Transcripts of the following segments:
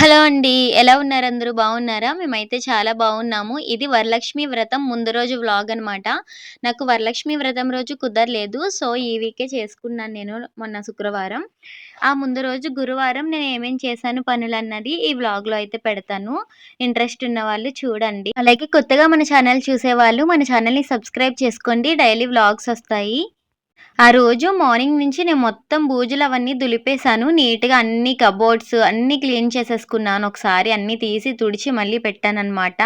Hello అండి. ఎలా ఉన్నారు అందరూ బాగున్నారా? మేమైతే చాలా బాగున్నాము. ఇది వరలక్ష్మి వ్రతం ముందు రోజు వ్లాగ్ అనమాట. నాకు వరలక్ష్మి వ్రతం రోజు కుదరలేదు. సో, ఈ వీకే చేసుకున్నాను నేను మొన్న శుక్రవారం. ఆ ముందు రోజు గురువారం నేను ఏమేం చేశాను పనులు అన్నది ఈ వ్లాగ్‌లో అయితే పెడతాను. ఇంట్రెస్ట్ ఉన్న వాళ్ళు చూడండి. అలాగే కొత్తగా మన ఛానల్ చూసేవాళ్ళు మన ఛానల్‌ని సబ్స్క్రైబ్ చేసుకోండి. డైలీ వ్లాగ్స్ వస్తాయి ఆ రోజు మార్నింగ్ నుంచి నేను మొత్తం బూజులు అవన్నీ దులిపేశాను. నీట్‌గా అన్ని కబోర్డ్స్ అన్నీ క్లీన్ చేసేసుకున్నాను. ఒకసారి అన్నీ తీసి తుడిచి మళ్ళీ పెట్టానమాట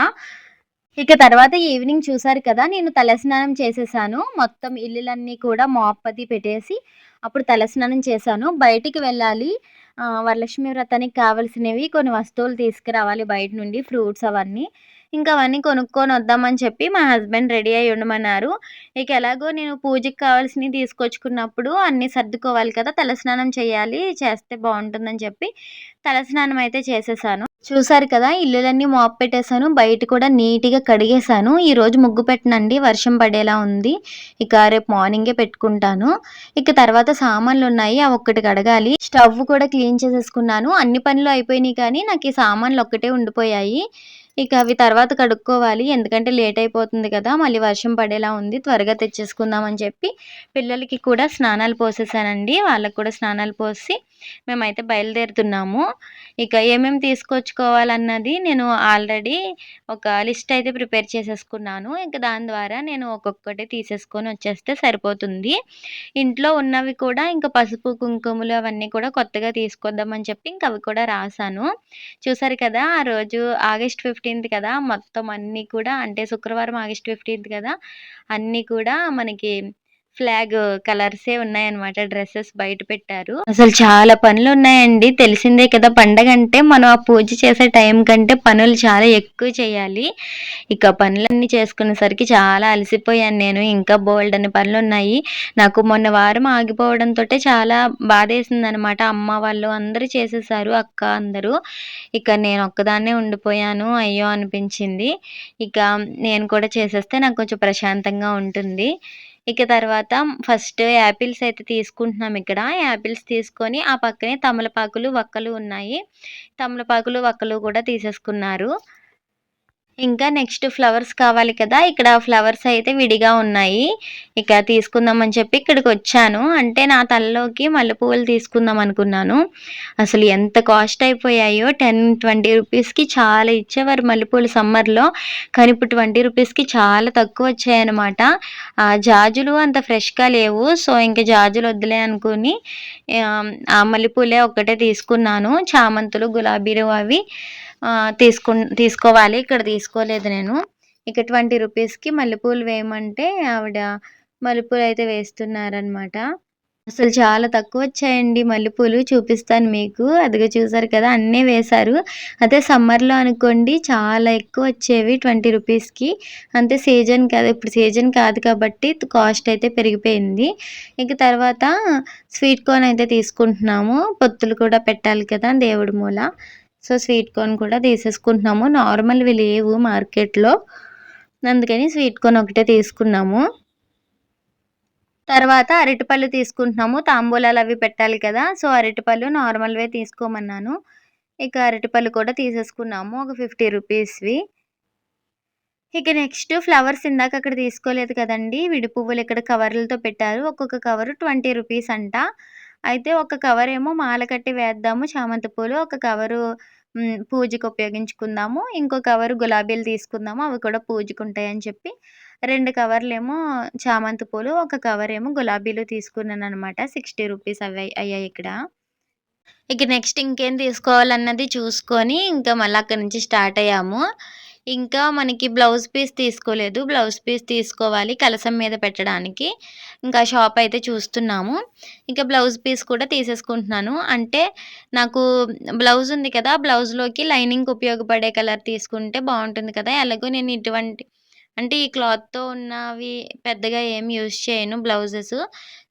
ఇక తర్వాత ఈవినింగ్ చూసారు కదా! నేను తలస్నానం చేసేసాను. మొత్తం ఇల్లులన్నీ కూడా మాప్ పెట్టేసి అప్పుడు తలస్నానం చేశాను. బయటికి వెళ్ళాలి. వరలక్ష్మి వ్రతానికి కావాల్సినవి కొన్ని వస్తువులు తీసుకురావాలి బయట నుండి ఫ్రూట్స్ అవన్నీ. ఇంకా అవన్నీ కొనుక్కొని వద్దామని చెప్పి మా హస్బెండ్ రెడీ అయ్యి ఉండమన్నారు. ఇక ఎలాగో నేను పూజకి కావాల్సినవి తీసుకొచ్చుకున్నప్పుడు అన్నీ సర్దుకోవాలి కదా! తలస్నానం చేయాలి. చేస్తే బాగుంటుందని చెప్పి తలస్నానం అయితే చేసేసాను. చూసారు కదా! ఇల్లులన్నీ మాప్ పెట్టేసాను. బయట కూడా నీట్‌గా కడిగేసాను. ఈరోజు ముగ్గు పెట్టనండి. వర్షం పడేలా ఉంది. ఇక రేపు మార్నింగే పెట్టుకుంటాను. ఇక తర్వాత సామాన్లు ఉన్నాయి అవి ఒక్కటి కడగాలి. స్టవ్ కూడా క్లీన్ చేసేసుకున్నాను. అన్ని పనులు అయిపోయినాయి కానీ నాకు ఈ సామాన్లు ఒక్కటే ఉండిపోయాయి. ఇక అవి తర్వాత కడుక్కోవాలి. ఎందుకంటే లేట్ అయిపోతుంది కదా! మళ్ళీ వర్షం పడేలా ఉంది. త్వరగా తెచ్చేసుకుందాం అని చెప్పి పిల్లలకి కూడా స్నానాలు పోసేసానండి. వాళ్ళకి కూడా స్నానాలు పోసి మేమైతే బయలుదేరుతున్నాము. ఇక ఏమేమి తీసుకొచ్చుకోవాలన్నది నేను ఆల్రెడీ ఒక లిస్ట్ అయితే ప్రిపేర్ చేసేసుకున్నాను. ఇంక దాని ద్వారా నేను ఒక్కొక్కటి తీసేసుకొని వచ్చేస్తే సరిపోతుంది. ఇంట్లో ఉన్నవి కూడా ఇంకా పసుపు, కుంకుమలు అవన్నీ కూడా కొత్తగా తీసుకొద్దామని చెప్పి ఇంక అవి కూడా రాశాను చూసారు కదా! ఆ రోజు ఆగస్ట్ 15థ్ కదా! మొత్తం అన్నీ కూడా అంటే శుక్రవారం ఆగస్ట్ 15థ్ కదా! అన్నీ కూడా మనకి ఫ్లాగ్ కలర్సే ఉన్నాయన్నమాట. డ్రెస్సెస్ బయట పెట్టారు. అసలు చాలా పనులు ఉన్నాయండి తెలిసిందే కదా! పండగ అంటే మనం ఆ పూజ చేసే టైం కంటే పనులు చాలా ఎక్కువ చేయాలి. ఇక పనులన్నీ చేసుకునేసరికి చాలా అలసిపోయాను నేను. ఇంకా బోల్డన్ పనులు ఉన్నాయి నాకు మొన్న వారం ఆగిపోవడంతోటే చాలా బాధేసిందనమాట. అమ్మ వాళ్ళు అందరూ చేసేసారు. అక్క అందరూ. ఇక నేను ఒక్కదాన్నే ఉండిపోయాను. అయ్యో! అనిపించింది. ఇక నేను కూడా చేసేస్తే నాకు కొంచెం ప్రశాంతంగా ఉంటుంది. ఇక తర్వాత ఫస్ట్ యాపిల్స్ అయితే తీసుకుంటున్నాం ఇక్కడ. యాపిల్స్ తీసుకొని ఆ పక్కనే తమలపాకులు, వక్కలు ఉన్నాయి. తమలపాకులు, వక్కలు కూడా తీసేసుకున్నారు. ఇంకా నెక్స్ట్ ఫ్లవర్స్ కావాలి కదా! ఇక్కడ ఫ్లవర్స్ అయితే విడిగా ఉన్నాయి. ఇక తీసుకుందామని చెప్పి ఇక్కడికి వచ్చాను అంటే నా తలలోకి మల్లెపువ్వులు తీసుకుందాం అనుకున్నాను. అసలు ఎంత కాస్ట్ అయిపోయాయో 10, 20 రూపీస్‌కి చాలా ఇచ్చేవారు మల్లెపూలు సమ్మర్‌లో. కానీ ఇప్పుడు 20 రూపీస్‌కి చాలా తక్కువ వచ్చాయన్నమాట. ఆ జాజులు అంత ఫ్రెష్‌గా లేవు. సో, ఇంకా జాజులు వద్దులే అనుకుని ఆ మల్లెపూలే ఒక్కటే తీసుకున్నాను. చామంతులు, గులాబీలు అవి తీసుకు తీసుకోవాలి. ఇక్కడ తీసుకోలేదు నేను. ఇక 20 రూపీస్‌కి మల్లెపూలు వేయమంటే ఆవిడ మల్లెపూలు అయితే వేస్తున్నారనమాట. అసలు చాలా తక్కువ వచ్చాయండి మల్లెపూలు. చూపిస్తాను మీకు. అదిగో చూసారు కదా! అన్నీ వేశారు. అదే సమ్మర్‌లో అనుకోండి చాలా ఎక్కువ వచ్చేవి ట్వంటీ రూపీస్‌కి. అంతే సీజన్ కాదు ఇప్పుడు సీజన్ కాదు కాబట్టి కాస్ట్ అయితే పెరిగిపోయింది. ఇక తర్వాత స్వీట్ కార్న్ అయితే తీసుకుంటున్నాము. పొత్తులు కూడా పెట్టాలి కదా! దేవుడి మూల. సో, స్వీట్ కార్న్ కూడా తీసేసుకుంటున్నాము. నార్మల్‌వి లేవు మార్కెట్‌లో. అందుకని స్వీట్ కార్న్ ఒకటే తీసుకున్నాము. తర్వాత అరటిపళ్ళు తీసుకుంటున్నాము. తాంబూలాలు అవి పెట్టాలి కదా! సో, అరటిపళ్ళు నార్మల్‌వే తీసుకోమన్నాను. ఇక అరటిపళ్ళు కూడా తీసేసుకున్నాము. ఒక 50 రూపీస్‌వి. ఇక నెక్స్ట్ ఫ్లవర్స్ ఇందాక అక్కడ తీసుకోలేదు కదండి విడి పువ్వులు ఇక్కడ కవర్లతో పెట్టారు. ఒక్కొక్క కవరు 20 రూపీస్ అంట. అయితే ఒక కవరేమో మాల కట్టి వేద్దాము చామంతి పూలు. ఒక కవరు పూజకు ఉపయోగించుకుందాము. ఇంకో కవరు గులాబీలు తీసుకుందాము. అవి కూడా పూజకు ఉంటాయని చెప్పి రెండు కవర్లేమో చామంతి పూలు, ఒక కవరేమో గులాబీలు తీసుకున్నాను అనమాట సిక్స్టీ రూపీస్ అవి అయ్యాయి ఇక్కడ. ఇక నెక్స్ట్ ఇంకేం తీసుకోవాలన్నది చూసుకొని ఇంకా మళ్ళీ అక్కడి నుంచి స్టార్ట్ అయ్యాము. ఇంకా మనకి బ్లౌజ్ పీస్ తీసుకోలేదు. బ్లౌజ్ పీస్ తీసుకోవాలి కలసం మీద పెట్టడానికి. ఇంకా షాప్ అయితే చూస్తున్నాము. ఇంకా బ్లౌజ్ పీస్ కూడా తీసేసుకుంటున్నాను. అంటే నాకు బ్లౌజ్ ఉంది కదా! బ్లౌజ్‌లోకి లైనింగ్ ఉపయోగపడే కలర్ తీసుకుంటే బాగుంటుంది కదా! ఎలాగో నేను ఇటువంటి అంటే ఈ క్లాత్‌తో ఉన్నవి పెద్దగా ఏమి యూజ్ చేయను బ్లౌజెస్.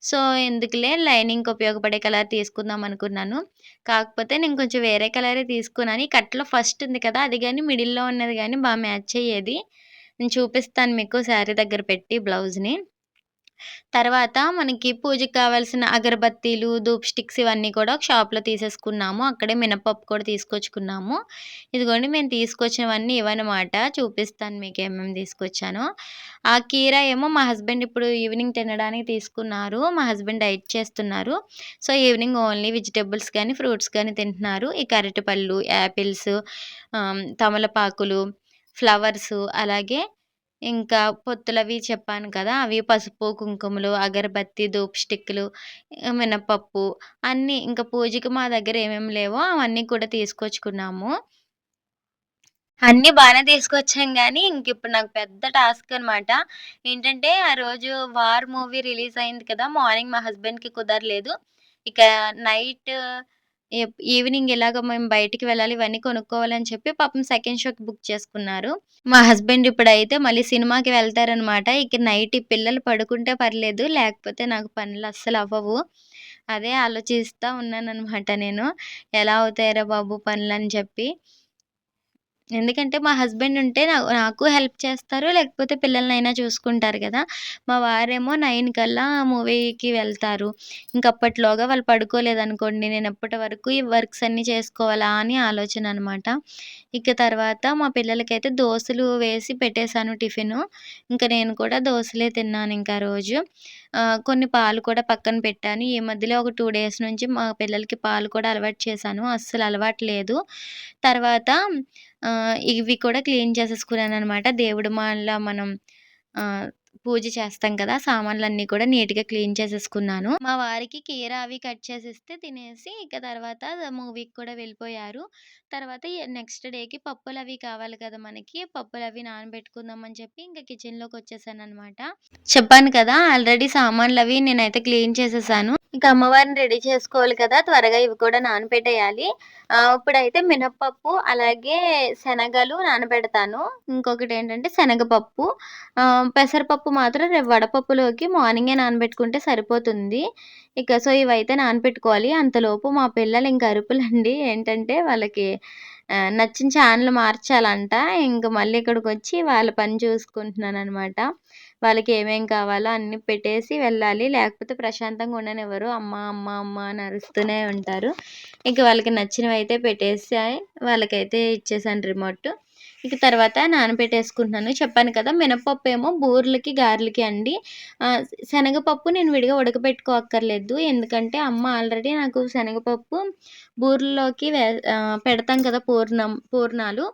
సో, ఎందుకులే లైనింగ్‌కి ఉపయోగపడే కలర్ తీసుకుందాం అనుకున్నాను. కాకపోతే నేను కొంచెం వేరే కలరే తీసుకున్నాను. ఈ కట్‌లో ఫస్ట్ ఉంది కదా! అది కానీ మిడిల్‌లో ఉన్నది కానీ బాగా మ్యాచ్ అయ్యేది. నేను చూపిస్తాను మీకు శారీ దగ్గర పెట్టి బ్లౌజ్‌ని. తర్వాత మనకి పూజకి కావాల్సిన అగరబత్తీలు, ధూప్ స్టిక్స్ ఇవన్నీ కూడా ఒక షాప్‌లో తీసేసుకున్నాము. అక్కడే మినపప్పు కూడా తీసుకొచ్చుకున్నాము. ఇదిగోండి మేము తీసుకొచ్చినవన్నీ ఇవన్నమాట. చూపిస్తాను మీకు ఏమేమి తీసుకొచ్చాను ఆ కీర ఏమో మా హస్బెండ్ ఇప్పుడు ఈవినింగ్ తినడానికి తీసుకున్నారు. మా హస్బెండ్ డైట్ చేస్తున్నారు. సో, ఈవినింగ్ ఓన్లీ వెజిటేబుల్స్ కానీ ఫ్రూట్స్ కానీ తింటున్నారు. ఈ అరటిపళ్ళు, యాపిల్స్, తమలపాకులు, ఫ్లవర్సు అలాగే ఇంకా పొత్తులవి చెప్పాను కదా! అవి పసుపు, కుంకుమలు, అగరబత్తి, ధూప్ స్టిక్కులు, మినపప్పు అన్నీ ఇంకా పూజకి మా దగ్గర ఏమేమి లేవో అవన్నీ కూడా తీసుకొచ్చుకున్నాము. అన్నీ బాగానే తీసుకొచ్చాం కానీ ఇంక ఇప్పుడు నాకు పెద్ద టాస్క్ అనమాట. ఏంటంటే, ఆ రోజు 'వార్' మూవీ రిలీజ్ అయింది కదా! మార్నింగ్ మా హస్బెండ్‌కి కుదరలేదు. ఇక నైట్ ఎప్ ఈవినింగ్ ఇలాగ మేము బయటికి వెళ్ళాలి, ఇవన్నీ కొనుక్కోవాలని చెప్పి పాపం సెకండ్ షోకి బుక్ చేసుకున్నారు. మా హస్బెండ్ ఇప్పుడైతే మళ్ళీ సినిమాకి వెళ్తారనమాట. ఇక నైట్ ఈ పిల్లలు పడుకుంటే పర్లేదు, లేకపోతే నాకు పనులు అస్సలు అవ్వవు. అదే ఆలోచిస్తూ ఉన్నాను అనమాట నేను. ఎలా అవుతాయరా బాబు పనులు అని చెప్పి. ఎందుకంటే, మా హస్బెండ్ ఉంటే నాకు హెల్ప్ చేస్తారు. లేకపోతే పిల్లలనైనా చూసుకుంటారు కదా మా వారేమో నైన్ కల్లా మూవీకి వెళ్తారు. ఇంక అప్పట్లోగా వాళ్ళు పడుకోలేదనుకోండి, నేను అప్పటి వరకు ఈ వర్క్స్ అన్నీ చేసుకోవాలా అని ఆలోచన అనమాట. ఇక తర్వాత మా పిల్లలకైతే దోశలు వేసి పెట్టేశాను టిఫిన్ ఇంకా నేను కూడా దోశలే తిన్నాను ఇంకా రోజు. కొన్ని పాలు కూడా పక్కన పెట్టాను. ఈ మధ్యలో ఒక టూ డేస్ నుంచి మా పిల్లలకి పాలు కూడా అలవాటు చేశాను. అస్సలు అలవాటు లేదు. తర్వాత ఇవి కూడా క్లీన్ చేసేసుకున్నాను అనమాట దేవుడి మాల మనం పూజ చేస్తాం కదా! సామాన్లన్నీ కూడా నీట్‌గా క్లీన్ చేసేసుకున్నాను. మా వారికి కీర అవి కట్ చేసేస్తే తినేసి ఇక తర్వాత మూవీకి కూడా వెళ్ళిపోయారు. తర్వాత నెక్స్ట్ డేకి పప్పులు అవి కావాలి కదా మనకి. పప్పులవి నానబెట్టుకుందాం అని చెప్పి ఇంక అనమాట చెప్పాను కదా! ఆల్రెడీ సామాన్లు అవి నేనైతే క్లీన్ చేసేసాను. ఇక అమ్మవారిని రెడీ చేసుకోవాలి కదా! త్వరగా ఇవి కూడా నానపెట్టేయాలి. ఇప్పుడైతే మినప్పప్పు అలాగే శనగలు నానబెడతాను. ఇంకొకటి ఏంటంటే శనగపప్పు. పెసరపప్పు పెసరపప్పు మాత్రం రేపు వడపప్పులోకి మార్నింగే నానబెట్టుకుంటే సరిపోతుంది. ఇక సో, ఇవైతే నానపెట్టుకోవాలి. అంతలోపు మా పిల్లలు ఇంక అరుపులండి. ఏంటంటే వాళ్ళకి నచ్చిన ఛానల్ మార్చాలంట. ఇంక మళ్ళీ ఇక్కడికి వచ్చి వాళ్ళ పని చూసుకుంటున్నాను అనమాట వాళ్ళకి ఏమేం కావాలో అన్ని పెట్టేసి వెళ్ళాలి. లేకపోతే ప్రశాంతంగా ఉండనివ్వరు. అమ్మ, అమ్మ, అమ్మ అని అరుస్తూనే ఉంటారు. ఇంక వాళ్ళకి నచ్చినవి అయితే పెట్టేసి వాళ్ళకైతే ఇచ్చేసాను రిమోట్. ఇక తర్వాత నానబెట్టేసుకుంటున్నాను. చెప్పాను కదా! మినపప్పు ఏమో బూరెలకి, గారెలకి అండి. శనగపప్పు నేను విడిగా ఉడకబెట్టుకోక్కర్లేదు. ఎందుకంటే, అమ్మ ఆల్రెడీ నాకు శనగపప్పు బూరెల్లోకి వే పెడతాం కదా! పూర్ణం పూర్ణాలు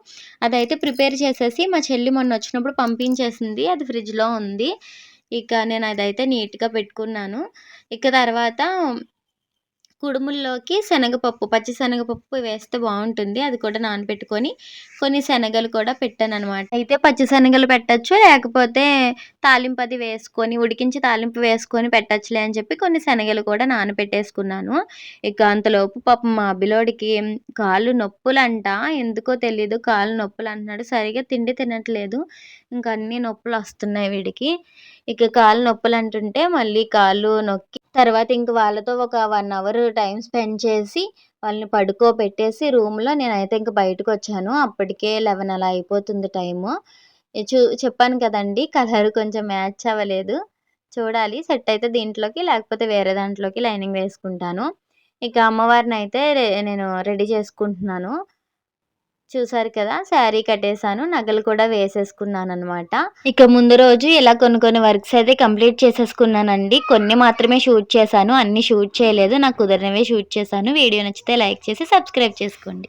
అదైతే ప్రిపేర్ చేసేసి మా చెల్లి మొన్న వచ్చినప్పుడు పంపించేసింది. అది ఫ్రిడ్జ్‌లో ఉంది. ఇక నేను అదైతే నీట్‌గా పెట్టుకున్నాను. ఇక తర్వాత కుడుముల్లోకి శనగపప్పు, పచ్చి శనగపప్పు వేస్తే బాగుంటుంది అది కూడా నానబెట్టుకొని కొన్ని శనగలు కూడా పెట్టాను అనమాట అయితే పచ్చి శనగలు పెట్టచ్చు లేకపోతే తాలింపు అది వేసుకొని ఉడికించి తాలింపు వేసుకొని పెట్టచ్చులే అని చెప్పి కొన్ని శనగలు కూడా నానబెట్టేసుకున్నాను. ఇక అంతలోపు పాపం మా అబ్బిలోడికి కాళ్ళు నొప్పులంట. ఎందుకో తెలీదు కాళ్ళు నొప్పులు అంటున్నాడు సరిగా తిండి తినట్లేదు. ఇంక అన్నీ నొప్పులొస్తున్నాయి వీడికి. ఇక కాళ్ళు నొప్పులు అంటుంటే మళ్ళీ కాళ్ళు నొక్కి తర్వాత ఇంక వాళ్ళతో ఒక వన్ అవర్ టైం స్పెండ్ చేసి వాళ్ళని పడుకోబెట్టేసి రూమ్‌లో నేనైతే ఇంక బయటకొచ్చాను. అప్పటికే 11 అలా అయిపోతుంది టైము. చూ చెప్పాను కదండి కలర్ కొంచెం మ్యాచ్ అవ్వలేదు. చూడాలి సెట్ అయితే దీంట్లోకి లేకపోతే వేరే దాంట్లోకి లైనింగ్ వేసుకుంటాను. ఇక అమ్మవారిని అయితే నేను రెడీ చేసుకుంటున్నాను. చూసారు కదా! శారీ కట్టేసాను. నగలు కూడా వేసేసుకున్నాను అనమాట ఇక ముందు రోజు ఇలా కొన్ని కొన్ని వర్క్స్ అయితే కంప్లీట్ చేసేసుకున్నానండి. కొన్ని మాత్రమే షూట్ చేశాను. అన్నీ షూట్ చేయలేదు. నాకు కుదిరినవే షూట్ చేశాను. వీడియో నచ్చితే లైక్ చేసి సబ్స్క్రైబ్ చేసుకోండి.